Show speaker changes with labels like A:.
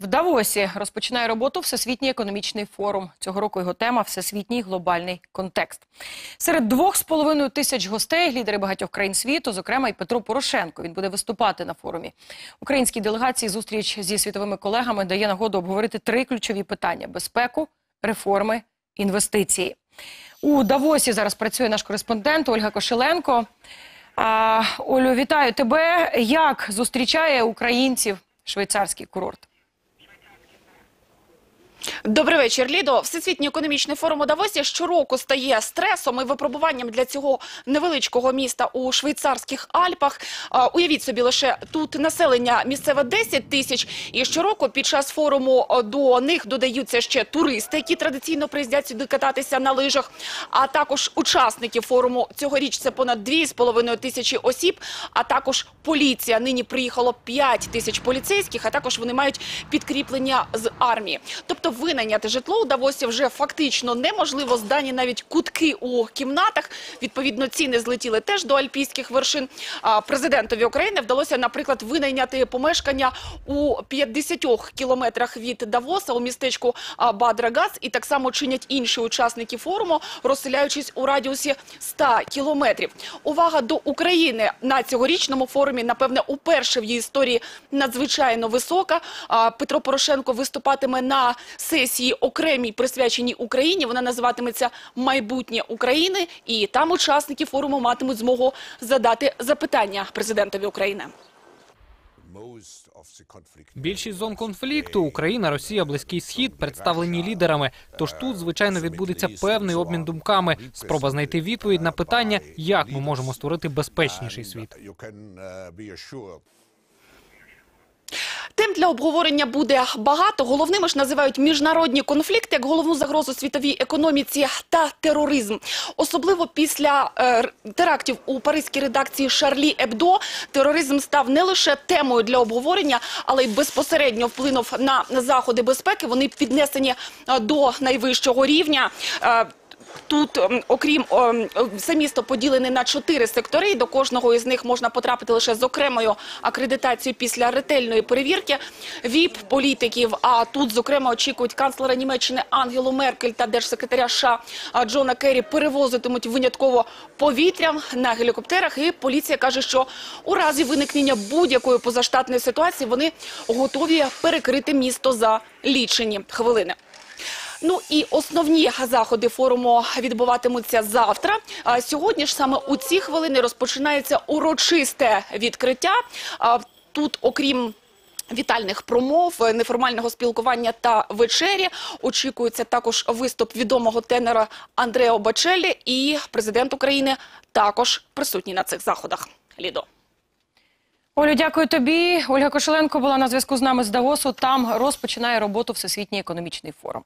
A: В Давосі розпочинає роботу Всесвітній економічний форум. Цього року його тема Всесвітній глобальний контекст. Серед двох з половиною тисяч гостей лідери багатьох країн світу, зокрема і Петро Порошенко. Він буде виступати на форумі. Українській делегації зустріч зі світовими колегами дає нагоду обговорити три ключові питання: безпеку, реформи, інвестиції. У Давосі зараз працює наш кореспондент Ольга Кошеленко. А, Олю, вітаю тебе. Як зустрічає українців швейцарський курорт?
B: Добрий вечір, Лідо. Всесвітній економічний форум у Давосі щороку стає стресом і випробуванням для цього невеличкого міста у швейцарських Альпах. Уявіть собі, лише тут населення місцеве 10 тисяч, і щороку під час форуму до них додаються ще туристи, які традиційно приїздять сюди кататися на лижах. А також учасники форуму цьогоріч це понад 2,5 тисячі осіб. А також поліція. Нині приїхало 5 тисяч поліцейських, а також вони мають підкріплення з армії. Тобто винайняти житло у Давосі вже фактично неможливо. Здані навіть кутки у кімнатах. Відповідно, ціни злетіли теж до альпійських вершин. Президентові України вдалося, наприклад, винайняти помешкання у 50 кілометрах від Давоса у містечку Бадрагас. І так само чинять інші учасники форуму, розселяючись у радіусі 100 кілометрів. Увага до України на цьогорічному форумі, напевне, уперше в її історії надзвичайно висока. Петро Порошенко виступатиме на сесії окремій присвяченій Україні. Вона називатиметься Майбутнє України, і там учасники форуму матимуть змогу задати запитання президентові України.
C: Більшість зон конфлікту Україна, Росія, Близький Схід представлені лідерами. Тож тут, звичайно, відбудеться певний обмін думками, спроба знайти відповідь на питання, як ми можемо створити безпечніший світ.
B: Для обговорення буде багато. Головними ж називають міжнародні конфлікти як головну загрозу світовій економіці та тероризм. Особливо після е, терактів у паризькій редакції Шарлі Ебдо тероризм став не лише темою для обговорення, але й безпосередньо вплинув на заходи безпеки. Вони піднесені е, до найвищого рівня. Е, Тут, ем, окрім ем, все місто поділене на чотири сектори. і До кожного із них можна потрапити лише з окремою акредитацією після ретельної перевірки ВІП політиків. А тут, зокрема, очікують канцлера Німеччини Ангелу Меркель та держсекретаря США Джона Керрі перевозитимуть винятково повітрям на гелікоптерах. І поліція каже, що у разі виникнення будь-якої позаштатної ситуації вони готові перекрити місто за лічені хвилини. Ну і основні заходи форуму відбуватимуться завтра. А сьогодні ж саме у ці хвилини розпочинається урочисте відкриття. А тут, окрім Вітальних промов, неформального спілкування та вечері очікується також виступ відомого тенора Андрео Бачелі і президент України також присутній на цих заходах. Лідо.
A: Олю, дякую тобі. Ольга Кошеленко була на зв'язку з нами з Давосу. Там розпочинає роботу Всесвітній економічний форум.